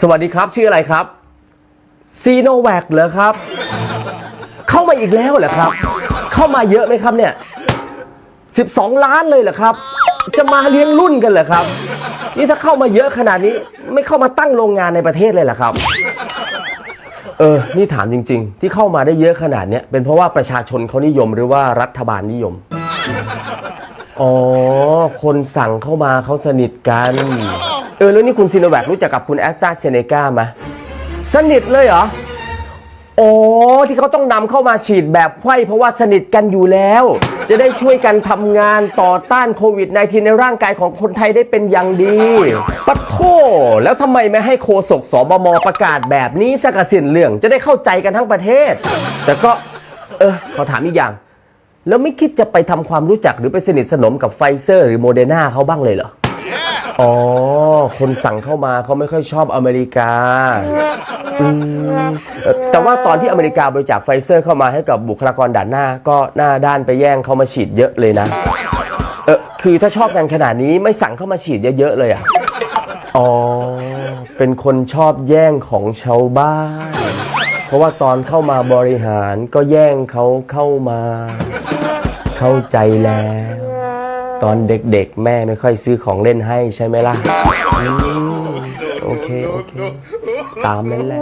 สวัสดีครับ ชื่ออะไรครับซีโนแวคเหรอครับ เข้ามาอีกแล้วเหรอครับ เข้ามาเยอะไหมครับเนี่ย12 ล้านเลยเหรอครับ จะมาเลี้ยงรุ่นกันเหรอครับ นี่ถ้าเข้ามาเยอะขนาดนี้ ไม่เข้ามาตั้งโรงงานในประเทศเลยเหรอครับ เออ นี่ถามจริง ๆ ที่เข้ามาได้เยอะขนาดเนี้ยเป็นเพราะว่าประชาชนเขานิยมหรือว่ารัฐบาลนิยม อ๋อ คนสั่งเข้ามาเขาสนิทกัน เออแล้วนี่คุณซีโนแวครู้จักกับคุณแอสซาเซเนกาไหมสนิทเลยเหรออ๋อที่เขาต้องนำเข้ามาฉีดแบบไข้เพราะว่าสนิทกันอยู่แล้ว จะได้ช่วยกันทำงานต่อต้านโควิด -19 ในร่างกายของคนไทยได้เป็นอย่างดีปัดโทแล้วทำไมไม่ให้โคศกสบมประกาศแบบนี้สักสินเรื่องจะได้เข้าใจกันทั้งประเทศ แต่ก็ เออขอถามอีกอย่าง แล้วไม่คิดจะไปทำความรู้จักหรือไปสนิทสนมกับไฟเซอร์หรือโมเดอร์นาเขาบ้างเลยเหรอ อ๋อ คนสั่งเข้ามาเขาไม่ค่อยชอบอเมริกาอืมเอ่อแต่ว่าตอนที่อเมริกาบริจาคไฟเซอร์เข้ามาให้กับบุคลากรด่านหน้า ก็หน้าด้านไปแย่งเขามาฉีดเยอะเลยนะ เออคือถ้าชอบกันขนาดนี้ไม่สั่งเข้ามาฉีดเยอะๆเลยอะ อ๋อ เป็นคนชอบแย่งของชาวบ้าน เพราะว่าตอนเข้ามาบริหารก็แย่งเขาเข้ามา เข้าใจแล้ว ตอนเด็กๆ แม่ไม่ค่อยซื้อของเล่นให้ใช่ไหมล่ะอืมโอเค โอเค ตามนั้นแหละ